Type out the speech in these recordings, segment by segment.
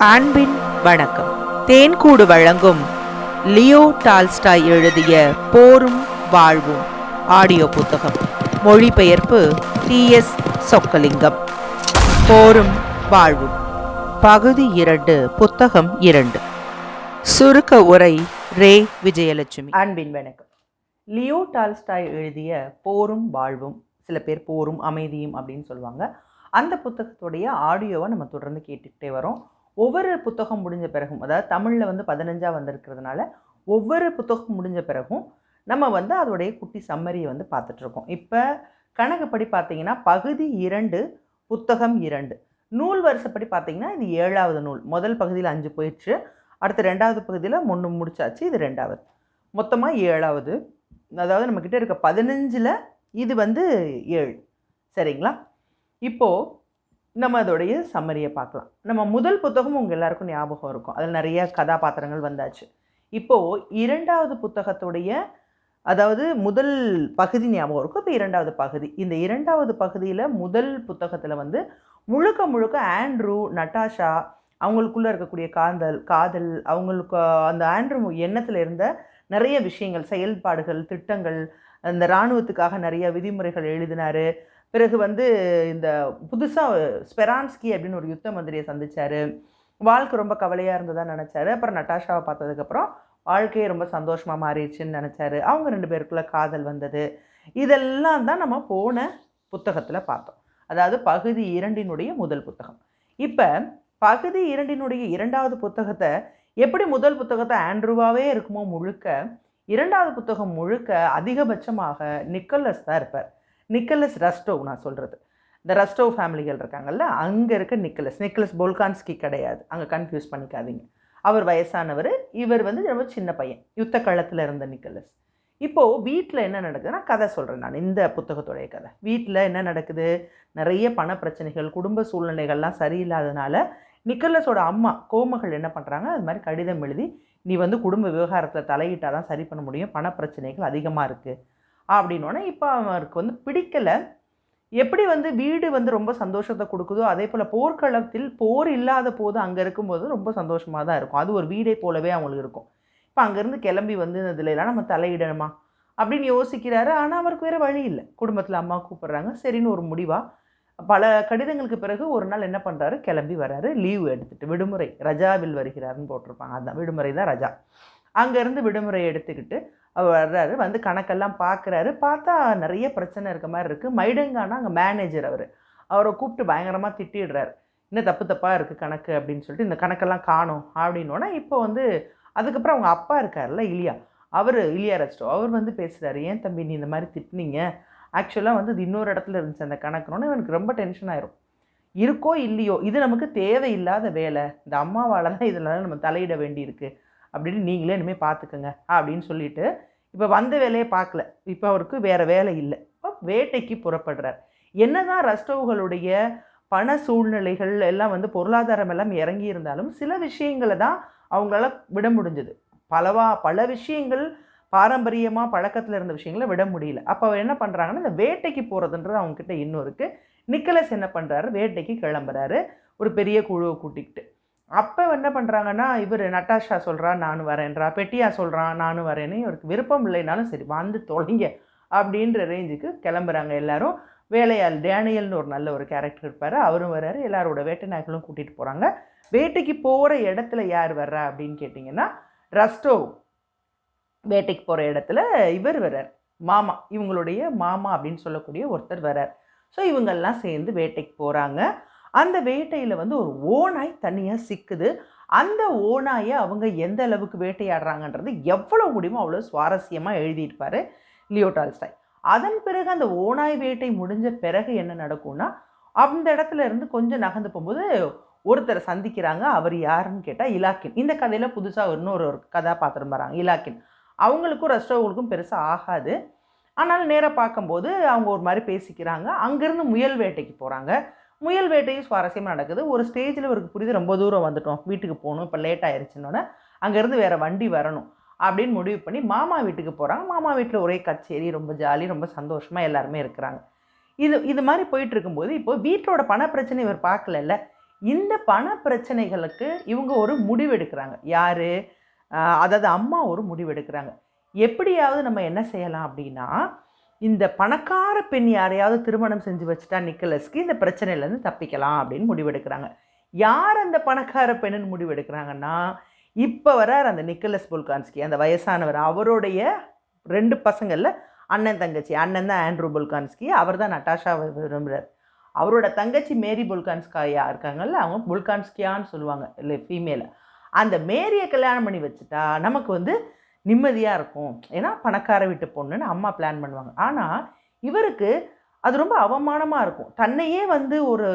அன்பின் வணக்கம். தேன்கூடு வழங்கும் லியோ டால்ஸ்டாய் எழுதிய போரும் வாழ்வும். ஆடியோ புத்தகம். மொழிபெயர்ப்பு டி எஸ் சொக்கலிங்கம். போரும் வாழ்வும். பகுதி இரண்டு புத்தகம் இரண்டு. சுருக்க உரை ரே விஜயலட்சுமி. அன்பின் வணக்கம். லியோ டால்ஸ்டாய் எழுதிய போரும் வாழ்வும் சில பேர் போரும் அமைதியும் அப்படின்னு சொல்லுவாங்க. அந்த புத்தகத்துடைய ஆடியோவை நம்ம தொடர்ந்து கேட்டுக்கிட்டே வரோம். ஒவ்வொரு புத்தகம் முடிஞ்ச பிறகும் அதாவது தமிழில் வந்து பதினஞ்சாக வந்திருக்கிறதுனால ஒவ்வொரு புத்தகம் முடிஞ்ச பிறகும் நம்ம வந்து அதோடைய குட்டி சம்மரியை வந்து பார்த்துட்ருக்கோம். இப்போ கணக்குப்படி பார்த்தீங்கன்னா பகுதி இரண்டு புத்தகம் இரண்டு. நூல் வரிசைப்படி பார்த்தீங்கன்னா இது ஏழாவது நூல். முதல் பகுதியில் அஞ்சு போயிடுச்சு அடுத்து ரெண்டாவது பகுதியில் ஒன்று முடிச்சாச்சு இது ரெண்டாவது. மொத்தமாக ஏழாவது. அதாவது நம்மக்கிட்ட இருக்க பதினஞ்சில் இது வந்து ஏழு. சரிங்களா? இப்போது நம்ம அதோடைய சம்மரியை பார்க்கலாம். நம்ம முதல் புத்தகம் உங்கள் எல்லாருக்கும் ஞாபகம் இருக்கும். அதில் நிறைய கதாபாத்திரங்கள் வந்தாச்சு. இப்போது இரண்டாவது புத்தகத்துடைய அதாவது முதல் பகுதி ஞாபகம் இருக்கும். இப்போ இரண்டாவது பகுதி. இந்த இரண்டாவது பகுதியில் முதல் புத்தகத்தில் வந்து முழுக்க முழுக்க ஆண்ட்ரூ நட்டாஷா அவங்களுக்குள்ளே இருக்கக்கூடிய காதல் காதல் அவங்களுக்கு அந்த ஆண்ட்ரூ எண்ணத்தில் இருந்த நிறைய விஷயங்கள் செயல்பாடுகள் திட்டங்கள் அந்த இராணுவத்துக்காக நிறைய விதிமுறைகள் எழுதினார். பிறகு வந்து இந்த புதுசாக ஸ்பெரான்ஸ்கி அப்படின்னு ஒரு யுத்த மந்திரியை சந்திச்சார். வாழ்க்கை ரொம்ப கவலையாக இருந்ததா நினச்சாரு. அப்புறம் நட்டாஷாவை பார்த்ததுக்கப்புறம் வாழ்க்கையே ரொம்ப சந்தோஷமாக மாறிடுச்சுன்னு நினச்சாரு. அவங்க ரெண்டு பேருக்குள்ளே காதல் வந்தது. இதெல்லாம் தான் நம்ம போன புத்தகத்தில் பார்த்தோம். அதாவது பகுதி இரண்டினுடைய முதல் புத்தகம். இப்போ பகுதி இரண்டினுடைய இரண்டாவது புத்தகத்தை எப்படி முதல் புத்தகத்தை ஆண்ட்ரூவாகவே இருக்குமோ முழுக்க இரண்டாவது புத்தகம் முழுக்க அதிகபட்சமாக நிக்கலஸ் தான் இருப்பார். நிக்கலஸ் ரஸ்டோவ் நான் சொல்கிறது இந்த ரஸ்டோவ் ஃபேமிலிகள் இருக்காங்கல்ல அங்கே இருக்க நிக்கலஸ் நிக்கலஸ் போல்கான்ஸ்கி கிடையாது. அங்கே கன்ஃபியூஸ் பண்ணிக்காதீங்க. அவர் வயசானவர் இவர் வந்து ரொம்ப சின்ன பையன். யுத்த களத்தில் இருந்த நிக்கலஸ். இப்போது வீட்டில் என்ன நடக்குதுன்னா கதை சொல்கிறேன் நான் இந்த புத்தகத்துடைய கதை. வீட்டில் என்ன நடக்குது? நிறைய பண பிரச்சனைகள் குடும்ப சூழ்நிலைகள்லாம் சரியில்லாதனால நிக்கலஸோட அம்மா கோமகள் என்ன பண்ணுறாங்க அது மாதிரி கடிதம் எழுதி நீ வந்து குடும்ப விவகாரத்தில் தலையிட்டால் தான் சரி பண்ண முடியும். பண பிரச்சனைகள் அதிகமாக இருக்குது அப்படின்னோடனே இப்போ அவருக்கு வந்து பிடிக்கலை. எப்படி வந்து வீடு வந்து ரொம்ப சந்தோஷத்தை கொடுக்குதோ அதே போல் போர்க்களத்தில் போர் இல்லாத போது அங்கே இருக்கும்போது ரொம்ப சந்தோஷமாக தான் இருக்கும். அது ஒரு வீடை போலவே அவங்களுக்கு இருக்கும். இப்போ அங்கேருந்து கிளம்பி வந்து இதுல நம்ம தலையிடணுமா? அப்படின்னு யோசிக்கிறாரு. ஆனால் அவருக்கு வேறு வழி இல்லை. குடும்பத்தில் அம்மா கூப்பிட்றாங்க. சரின்னு ஒரு முடிவாக பல கடிதங்களுக்கு பிறகு ஒரு நாள் என்ன பண்ணுறாரு கிளம்பி வராரு லீவ் எடுத்துகிட்டு விடுமுறை. ரஜாவில் வருகிறாருன்னு போட்டிருப்பாங்க. அதுதான் விடுமுறை தான் ரஜா. அங்கேருந்து விடுமுறை எடுத்துக்கிட்டு அவர் வர்றாரு வந்து கணக்கெல்லாம் பார்க்குறாரு. பார்த்தா நிறைய பிரச்சனை இருக்க மாதிரி இருக்குது மைடங்கானா அங்கே மேனேஜர் அவர். அவரை கூப்பிட்டு பயங்கரமாக திட்டிடுறாரு. இன்னும் தப்பு தப்பாக இருக்குது கணக்கு? அப்படின்னு சொல்லிட்டு இந்த கணக்கெல்லாம் காணும். அப்படின்னோடனே இப்போ வந்து அதுக்கப்புறம் அவங்க அப்பா இருக்கார்ல இலியா. அவர் இலியா ரெஸ்டோ அவர் வந்து பேசுகிறாரு ஏன் தம்பி நீ இந்த மாதிரி திட்டினீங்க? ஆக்சுவலாக வந்து இது இன்னொரு இடத்துல இருந்துச்சு அந்த கணக்குனோன்னு எனக்கு ரொம்ப டென்ஷன் ஆயிரும். இருக்கோ இல்லையோ இது நமக்கு தேவையில்லாத வேலை. இந்த அம்மாவால் தான் இதில் நம்ம தலையிட வேண்டியிருக்கு. அப்படின்னு நீங்களே இனிமேல் பார்த்துக்கோங்க அப்படின்னு சொல்லிட்டு இப்போ வந்த வேலையை பார்க்கல. இப்போ அவருக்கு வேறு வேலை இல்லை. இப்போ வேட்டைக்கு புறப்படுறார். என்னதான் ரஸ்டோவ்களுடைய பண சூழ்நிலைகள் எல்லாம் வந்து பொருளாதாரம் எல்லாம் இறங்கி இருந்தாலும் சில விஷயங்களை தான் அவங்களால விட முடிஞ்சது. பலவா பல விஷயங்கள் பாரம்பரியமாக பழக்கத்தில் இருந்த விஷயங்களை விட முடியல. அப்போ அவர் என்ன பண்ணுறாங்கன்னா இந்த வேட்டைக்கு போகிறதுன்றது அவங்கக்கிட்ட இன்னும் இருக்குது நிக்கலஸ் என்ன பண்ணுறாரு வேட்டைக்கு கிளம்புறாரு. ஒரு பெரிய குழுவை கூட்டிக்கிட்டு. அப்போ என்ன பண்ணுறாங்கன்னா இவர் நட்டாஷா சொல்கிறா நானும் வரேன்றா. பெட்டியா சொல்கிறான் நானும் வரேன்னு இவருக்கு விருப்பம் இல்லைனாலும் சரி வந்து தொலைங்க. அப்படின்ற ரேஞ்சுக்கு கிளம்புறாங்க எல்லாரும். வேலையாள் டேனியல்னு ஒரு நல்ல ஒரு கேரக்டர் இருப்பார். அவரும் வர்றாரு. எல்லாரோட வேட்டை நாய்களும் கூட்டிகிட்டு போகிறாங்க வேட்டைக்கு போகிற இடத்துல யார் வர்றா அப்படின்னு கேட்டிங்கன்னா ரஸ்டோ வேட்டைக்கு போகிற இடத்துல இவர் வர்றார். மாமா இவங்களுடைய மாமா அப்படின்னு சொல்லக்கூடிய ஒருத்தர் வர்றார். ஸோ இவங்கெல்லாம் சேர்ந்து வேட்டைக்கு போகிறாங்க அந்த வேட்டையில் வந்து ஒரு ஓனாய் தனியாக சிக்குது. அந்த ஓனாயை அவங்க எந்த அளவுக்கு வேட்டையாடுறாங்கன்றது எவ்வளோ முடியுமோ அவ்வளோ சுவாரஸ்யமாக எழுதியிருப்பார் லியோ டால்ஸ்டாய். அதன் பிறகு அந்த ஓநாய் வேட்டை முடிஞ்ச பிறகு என்ன நடக்கும்னா அந்த இடத்துல இருந்து கொஞ்சம் நகர்ந்து போகும்போது ஒருத்தரை சந்திக்கிறாங்க. அவர் யாருன்னு கேட்டால் இலாக்கின். இந்த கதையில் புதுசாக இன்னொரு ஒரு கதாபாத்திரம் வராங்க இலாக்கின். அவங்களுக்கும் ரெஸ்டோவங்களுக்கும் பெருசாக ஆகாது. ஆனாலும் நேராக பார்க்கும்போது அவங்க ஒரு மாதிரி பேசிக்கிறாங்க. அங்கேருந்து முயல் வேட்டைக்கு போகிறாங்க முயல் வேட்டையும் சுவாரஸ்யமாக நடக்குது. ஒரு ஸ்டேஜில் இவருக்கு புரியுது ரொம்ப தூரம் வந்துட்டோம். வீட்டுக்கு போகணும் இப்போ லேட் ஆயிடுச்சுன்னொன்னே அங்கேருந்து வேறு வண்டி வரணும் அப்படின்னு முடிவு பண்ணி மாமா வீட்டுக்கு போகிறாங்க மாமா வீட்டில் ஒரே கச்சேரி ரொம்ப ஜாலி ரொம்ப சந்தோஷமாக எல்லாருமே இருக்கிறாங்க. இது இது மாதிரி போயிட்டு இருக்கும்போது இப்போ வீட்டோட பண பிரச்சனை இவர் பார்க்கலல்ல. இந்த பண பிரச்சனைகளுக்கு இவங்க ஒரு முடிவெடுக்கிறாங்க யார்? ஆஹ் அதாவது அம்மா ஒரு முடிவெடுக்கிறாங்க எப்படியாவது நம்ம என்ன செய்யலாம் அப்படின்னா இந்த பணக்கார பெண் யாரையாவது திருமணம் செஞ்சு வச்சுட்டா நிக்கலஸ்க்கு இந்த பிரச்சனையிலேருந்து தப்பிக்கலாம் அப்படின்னு முடிவெடுக்கிறாங்க. யார் அந்த பணக்கார பெண்ணுன்னு முடிவெடுக்கிறாங்கன்னா இப்போ வரார் அந்த நிக்கலஸ் புல்கான்ஸ்கி. அந்த வயசானவர். அவருடைய ரெண்டு பசங்களில் அண்ணன் தங்கச்சி. அண்ணன் தான் ஆண்ட்ரூ புல்கான்ஸ்கி. அவர் தான் நட்டாஷாவை விரும்புகிறார் அவரோட தங்கச்சி மேரி புல்கான்ஸ்காயா இருக்காங்கல்ல அவங்க புல்கான்ஸ்கியான்னு சொல்லுவாங்க இல்லை ஃபீமேலை அந்த மேரியை கல்யாணம் பண்ணி வச்சுட்டா நமக்கு வந்து நிம்மதியாக இருக்கும். ஏன்னா பணக்கார வீட்டு பொண்ணுன்னு அம்மா பிளான் பண்ணுவாங்க. ஆனால் இவருக்கு அது ரொம்ப அவமானமாக இருக்கும். தன்னையே வந்து ஒரு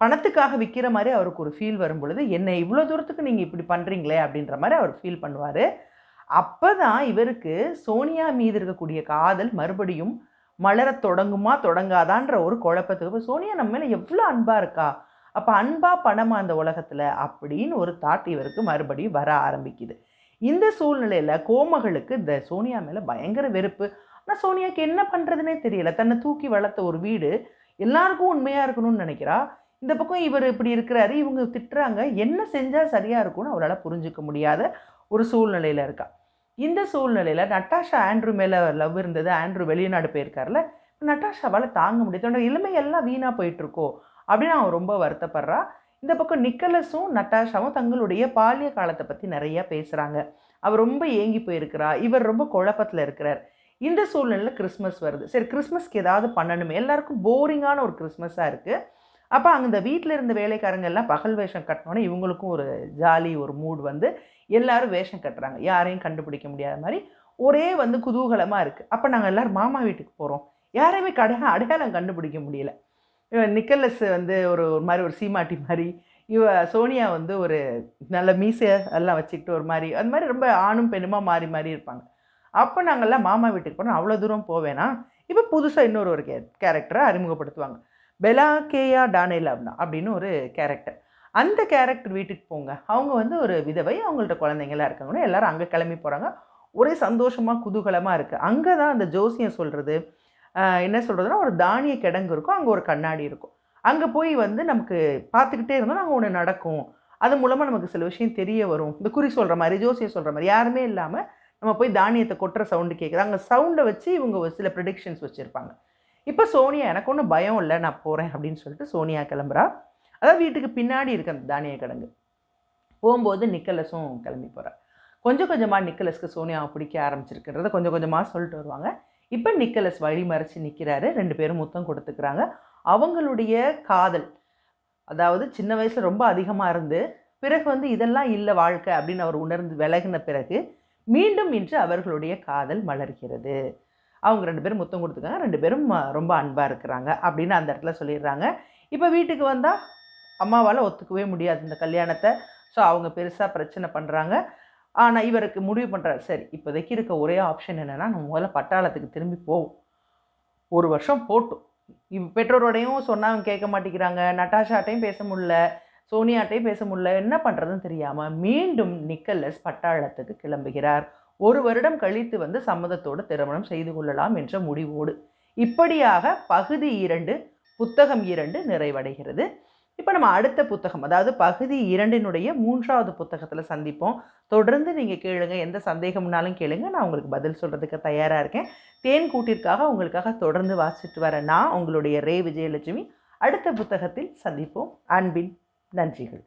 பணத்துக்காக விற்கிற மாதிரி அவருக்கு ஒரு ஃபீல் வரும் பொழுது என்னை இவ்வளோ தூரத்துக்கு நீங்கள் இப்படி பண்ணுறீங்களே அப்படின்ற மாதிரி அவர் ஃபீல் பண்ணுவார். அப்போ தான் இவருக்கு சோனியா மீது இருக்கக்கூடிய காதல் மறுபடியும் மலரத் தொடங்குமா தொடங்காதான்ற ஒரு குழப்பத்துக்கு இப்போ சோனியா நம்ம மேலே எவ்வளோ அன்பாக இருக்கா? அப்போ அன்பா பணமா அந்த உலகத்தில்? அப்படின்னு ஒரு தாட் இவருக்கு மறுபடியும் வர ஆரம்பிக்குது. இந்த சூழ்நிலையில் கோமகளுக்கு இந்த சோனியா மேலே பயங்கர வெறுப்பு. ஆனால் சோனியாக்கு என்ன பண்ணுறதுனே தெரியல. தன்னை தூக்கி வளர்த்த ஒரு வீடு எல்லாருக்கும் உண்மையாக இருக்கணும்னு நினைக்கிறா. இந்த பக்கம் இவர் இப்படி இருக்கிறாரு இவங்க திட்டுறாங்க. என்ன செஞ்சால் சரியாக இருக்கும்னு அவரால் புரிஞ்சுக்க முடியாத ஒரு சூழ்நிலையில் இருக்கா. இந்த சூழ்நிலையில் நட்டாஷா ஆண்ட்ரூ மேலே லவ் இருந்தது. ஆண்ட்ரூ வெளிநாடு போயிருக்கார்ல நட்டாஷாவால் தாங்க முடியாது. தன்னோட இளமையெல்லாம் வீணாக போயிட்டுருக்கோ அப்படின்னு அவன் ரொம்ப வருத்தப்படுறா. இந்த பக்கம் நிக்கலஸும் நட்டாஷாவும் தங்களுடைய பாலிய காலத்தை பற்றி நிறையா பேசுகிறாங்க அவர் ரொம்ப ஏங்கி போயிருக்கிறா. இவர் ரொம்ப குழப்பத்தில் இருக்கிறார். இந்த சூழ்நிலையில் கிறிஸ்மஸ் வருது. சரி கிறிஸ்மஸ்க்கு ஏதாவது பண்ணணுமே. எல்லாருக்கும் போரிங்கான ஒரு கிறிஸ்மஸாக இருக்குது அப்போ அந்த வீட்டில் இருந்த வேலைக்காரங்க எல்லாம் பகல் வேஷம் கட்டினோன்னே இவங்களுக்கும் ஒரு ஜாலி ஒரு மூட் வந்து எல்லாரும் வேஷம் கட்டுறாங்க. யாரையும் கண்டுபிடிக்க முடியாத மாதிரி ஒரே வந்து குதூகலமாக இருக்குது அப்போ நாங்கள் எல்லோரும் மாமா வீட்டுக்கு போகிறோம் யாரையுமே கடை அடையாளம் கண்டுபிடிக்க முடியல. இவன் நிக்கலஸ் வந்து ஒரு ஒரு மாதிரி ஒரு சீமாட்டி மாதிரி. இவ சோனியா வந்து ஒரு நல்ல மீசை எல்லாம் வச்சுக்கிட்டு ஒரு மாதிரி. அது மாதிரி ரொம்ப ஆணும் பெண்ணுமா மாறி மாறி இருப்பாங்க. அப்போ நாங்கள்லாம் மாமா வீட்டுக்கு போனோம் அவ்வளோ தூரம் போவேனா இப்போ புதுசாக இன்னொரு ஒரு கே கேரக்டரை அறிமுகப்படுத்துவாங்க. பெலா கேயா டானேலாப்னா அப்படின்னு ஒரு கேரக்டர் அந்த கேரக்டர் வீட்டுக்கு போங்க. அவங்க வந்து ஒரு விதவை. அவங்கள்ட்ட குழந்தைங்களாம் இருக்காங்கன்னா எல்லாரும் அங்கே கிளம்பி போகிறாங்க ஒரே சந்தோஷமாக குதூகலமாக இருக்குது அங்கே தான் அந்த ஜோசியம் சொல்கிறது என்ன சொல்கிறதுனா ஒரு தானிய கிடங்கு இருக்கும் அங்கே ஒரு கண்ணாடி இருக்கும். அங்கே போய் வந்து நமக்கு பார்த்துக்கிட்டே இருந்தோம் அங்கே ஒன்று நடக்கும். அது மூலமாக நமக்கு சில விஷயம் தெரிய வரும். இந்த குறி சொல்கிற மாதிரி ஜோசியம் சொல்கிற மாதிரி யாருமே இல்லாமல் நம்ம போய் தானியத்தை கொட்டுற சவுண்டு கேட்குது அங்கே சவுண்டை வச்சு இவங்க ஒரு சில ப்ரிடிக்ஷன்ஸ் வச்சுருப்பாங்க. இப்போ சோனியா எனக்கு ஒன்றும் பயம் இல்லை நான் போகிறேன் அப்படின்னு சொல்லிட்டு சோனியா கிளம்புறா. அதாவது வீட்டுக்கு பின்னாடி இருக்க அந்த தானிய கிடங்கு. போகும்போது நிக்கலஸும் கிளம்பி போகிறார் கொஞ்சம் கொஞ்சமாக நிக்கலஸ்க்கு சோனியாவை பிடிக்க ஆரம்பிச்சிருக்கிறத கொஞ்சம் கொஞ்சமாக சொல்லிட்டு வருவாங்க. இப்போ நிக்கலஸ் வழிமறைச்சு நிற்கிறாரு ரெண்டு பேரும் முத்தம் கொடுத்துக்கிறாங்க. அவங்களுடைய காதல் அதாவது சின்ன வயசில் ரொம்ப அதிகமாக இருந்து பிறகு வந்து இதெல்லாம் இல்லை வாழ்க்கை அப்படின்னு அவர் உணர்ந்து விலகின பிறகு மீண்டும் இன்று அவர்களுடைய காதல் மலர்கிறது. அவங்க ரெண்டு பேரும் முத்தம் கொடுத்துக்காங்க ரெண்டு பேரும் ரொம்ப அன்பாக இருக்கிறாங்க அப்படின்னு அந்த இடத்துல சொல்லிடுறாங்க. இப்போ வீட்டுக்கு வந்தால் அம்மாவால் ஒத்துக்கவே முடியாது இந்த கல்யாணத்தை. ஸோ அவங்க பெருசாக பிரச்சனை பண்ணுறாங்க ஆனால் இவருக்கு முடிவு பண்ணுறாரு சரி இப்போதைக்கு இருக்க ஒரே ஆப்ஷன் என்னென்னா நம்ம முதல்ல பட்டாளத்துக்கு திரும்பி போவோம். ஒரு வருஷம் போட்டோம். இவ் பெற்றோரோடையும் சொன்னால் கேட்க மாட்டேங்கிறாங்க. நட்டாஷாட்டையும் பேச முடில சோனியாட்டையும் பேச முடில என்ன பண்ணுறதுன்னு தெரியாமல் மீண்டும் நிக்கலஸ் பட்டாளத்துக்கு கிளம்புகிறார். ஒரு வருடம் கழித்து வந்து சம்மதத்தோடு திருமணம் செய்து கொள்ளலாம் என்ற முடிவோடு. இப்படியாக பகுதி இரண்டு புத்தகம் இரண்டு நிறைவடைகிறது. இப்போ நம்ம அடுத்த புத்தகம் அதாவது பகுதி இரண்டினுடைய மூன்றாவது புத்தகத்தில் சந்திப்போம். தொடர்ந்து நீங்கள் கேளுங்க எந்த சந்தேகம்னாலும் கேளுங்க. நான் உங்களுக்கு பதில் சொல்கிறதுக்கு தயாராக இருக்கேன். தேன் கூட்டிற்காக உங்களுக்காக தொடர்ந்து வாசிட்டு வர நான் உங்களுடைய ரே. விஜயலட்சுமி. அடுத்த புத்தகத்தில் சந்திப்போம். அன்பின் நன்றிகள்.